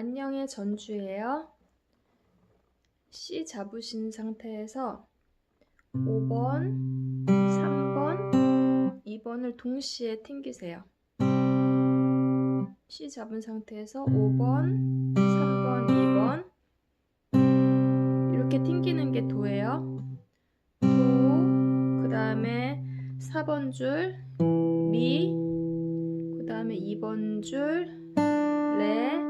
안녕의 전주예요. C 잡으신 상태에서 5번, 3번, 2번을 동시에 튕기세요. C 잡은 상태에서 5번, 3번, 2번 이렇게 튕기는 게 도예요. 도, 그 다음에 4번 줄, 미, 그 다음에 2번 줄, 레,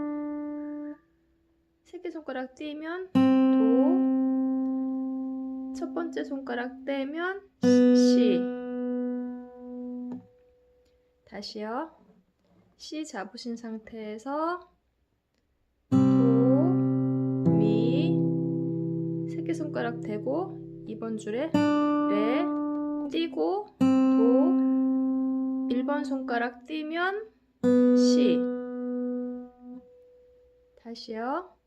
새끼손가락 띄면 도, 첫 번째 손가락 떼면 시. 다시요. 시 잡으신 상태에서 도, 미, 새끼손가락 대고 2번 줄에 레, 띄고 도, 1번 손가락 띄면 시. 다시요.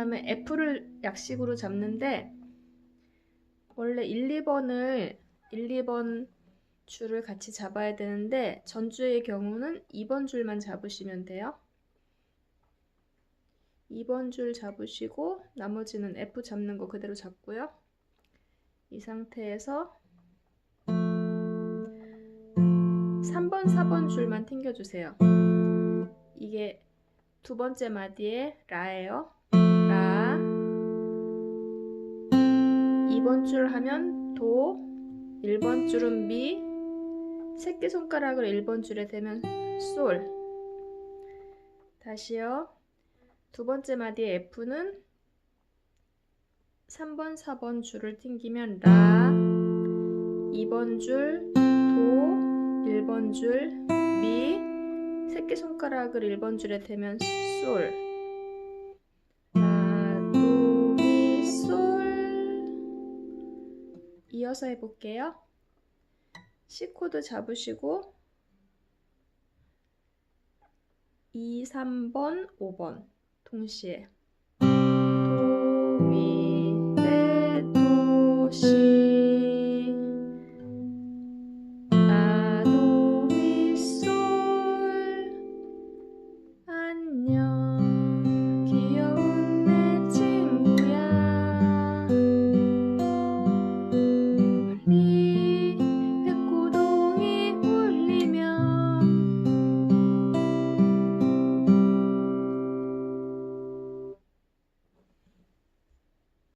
다음에 F를 약식으로 잡는데, 원래 1, 2번을 1, 2번 줄을 같이 잡아야 되는데 전주의 경우는 2번 줄만 잡으시면 돼요. 2번 줄 잡으시고 나머지는 F 잡는 거 그대로 잡고요. 이 상태에서 3번, 4번 줄만 튕겨주세요. 이게 두 번째 마디에 라예요. 2번 줄 하면 도 1번 줄은 미 새끼손가락을 1번 줄에 대면 솔. 다시요. 두 번째 마디의 F는 3번 4번 줄을 튕기면 라 2번 줄 도 1번 줄 미 새끼손가락을 1번 줄에 대면 솔 이어서 해볼게요. C 코드 잡으시고 2, 3번, 5번 동시에